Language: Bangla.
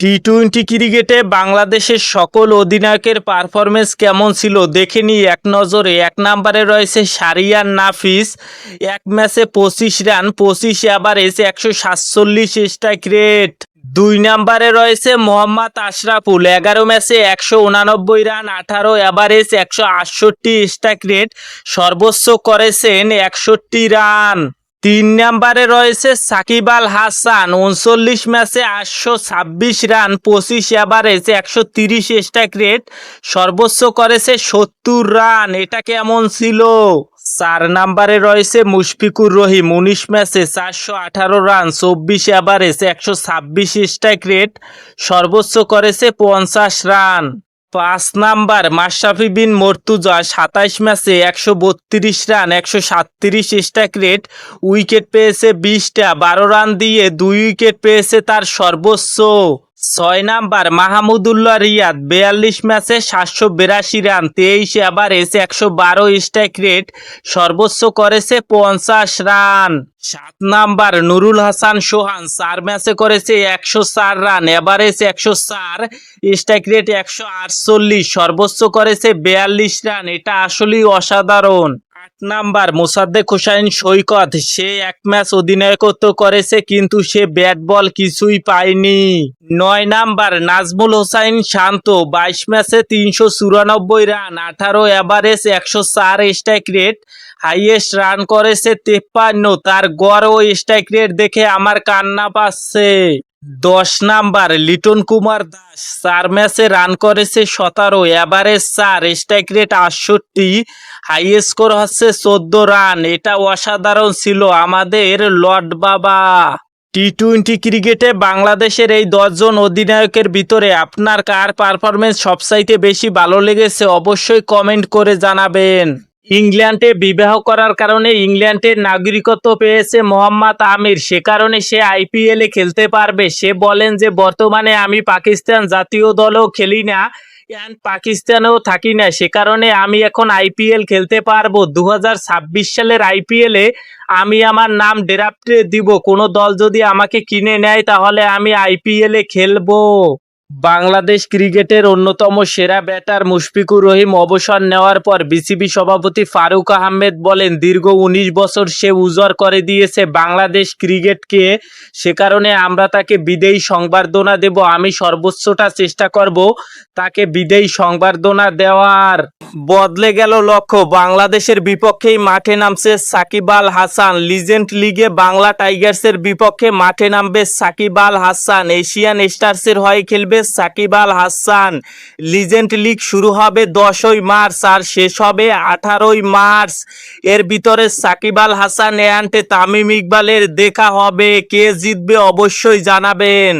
টি টোয়েন্টি ক্রিকেটে বাংলাদেশের সকল অধিনায়কের পারফরমেন্স কেমন ছিল দেখে নিই এক নজরে। এক নম্বরে রয়েছে সারিয়ান নাফিস, এক ম্যাচে পঁচিশ রান, পঁচিশ অ্যাভারেজ একশো সাতচল্লিশ স্ট্রাইক রেট। দুই নম্বরে রয়েছে মোহাম্মদ আশরাফুল, এগারো ম্যাচে একশো উনানব্বই রান, আঠারো অ্যাভারেজ একশো আটষট্টি স্ট্রাইক রেট। সর্বোচ্চ করেছেন একষট্টি রান। তিন নম্বরে রয়েছে সাকিব আল হাসান, উনচল্লিশ ম্যাচে আটশো ছাব্বিশ রান, পঁচিশ অ্যাভারেজ একশো তিরিশ স্ট্রাইক রেট সর্বোচ্চ করেছে সত্তর রান। এটা কেমন ছিল? চার নাম্বারে রয়েছে মুশফিকুর রহিম, উনিশ ম্যাচে চারশো আঠারো রান, চব্বিশ অ্যাভারেজ একশো ছাব্বিশ স্ট্রাইক রেট সর্বোচ্চ করেছে পঞ্চাশ রান। পাঁচ নাম্বার, মাশরাফি বিন মর্তুজা, সাতাইশ ম্যাচে একশো বত্রিশ রান, একশো সাতত্রিশ স্ট্রাইক রেট, উইকেট পেয়েছে বিশটা, বারো রান দিয়ে দুই উইকেট পেয়েছে তার সর্বোচ্চ। ছয় নাম্বার, মাহমুদুল্লাহ রিয়াদ, বেয়াল্লিশ ম্যাচে সাতশো বিরাশি রান, তেইশ অ্যাভারেজ একশো বারো স্ট্রাইক রেট সর্বোচ্চ করেছে পঞ্চাশ রান। সাত নাম্বার, নুরুল হাসান সোহান, চার ম্যাচে করেছে একশো চার রান এভারেজ একশো চার স্ট্রাইক রেট একশো আটচল্লিশ, সর্বোচ্চ করেছে বেয়াল্লিশ রান, এটা আসলেই অসাধারণ। নাম্বার, মোসাদ্দেক হোসাইন সৈকত। সে এক ম্যাচ অধিনায়কত্ব করেছে, কিন্তু সে ব্যাট বল কিছুই পায়নি। নয় নাম্বার, নাজমুল হোসাইন শান্ত, বাইশ ম্যাচে তিনশো চুরানব্বই রান, আঠারো অ্যাভারেজ একশো চার স্ট্রাইক রেট, হাইয়েস্ট রান করেছে তেপ্পান্ন। তার গড় ও স্ট্রাইক রেট দেখে আমার কান্না পাচ্ছে। দশ নাম্বার, লিটন কুমার দাস। চার ম্যাচে রান করেছে সতেরো এভারেজ চার। স্ট্রাইক রেট আটষট্টি হাই স্কোর হচ্ছে চোদ্দ রান। এটা অসাধারণ ছিল আমাদের লর্ড বাবা। টি টোয়েন্টি ক্রিকেটে বাংলাদেশের এই দশজন অধিনায়কের ভিতরে আপনার কার পারফরমেন্স সবচাইতে বেশি ভালো লেগেছে অবশ্যই কমেন্ট করে জানাবেন। ইংল্যান্ডে বিবাহ করার কারণে ইংল্যান্ডের নাগরিকত্ব পেয়েছে মোহাম্মদ আমির। সে কারণে সে আইপিএলে খেলতে পারবে। সে বলেন যে, বর্তমানে আমি পাকিস্তান জাতীয় দলও খেলি না অ্যান্ড পাকিস্তানেও থাকি না। সে কারণে আমি এখন আইপিএল খেলতে পারব। দু হাজার ছাব্বিশ সালের আইপিএলে আমি আমার নাম ডেরাপ্টে দিব। কোনো দল যদি আমাকে কিনে নেয়, তাহলে আমি আইপিএলে খেলব। বাংলাদেশ ক্রিকেটের অন্যতম সেরা ব্যাটার মুশফিকুর রহিম অবসর নেওয়ার পর বিসিবি সভাপতি ফারুক আহমেদ বলেন, দীর্ঘ উনিশ বছর সে উজাড় করে দিয়েছে। বাংলাদেশ ক্রিকেটকে সে কারণে আমরা তাকে বিদেয়ী সংবর্ধনা দেব, আমি সর্বোচ্চটা চেষ্টা করব তাকে বিদেয়ী সংবর্ধনা দেওয়ার। বদলে গেল লক্ষ্য, বাংলাদেশের বিপক্ষেই মাঠে নামছে সাকিব আল হাসান। লিজেন্ড লিগে বাংলা টাইগার্সের বিপক্ষে মাঠে নামবে সাকিব আল হাসান। এশিয়ান স্টার্সের হয়ে খেলবে সাকিব আল হাসান। লিজেন্ড লিগ শুরু হবে দশই মার্চ আর শেষ হবে আঠারোই মার্চ। এর ভিতরে সাকিব আল হাসান অ্যান্ড তামিম ইকবালের দেখা হবে। কে জিতবে অবশ্যই জানাবেন।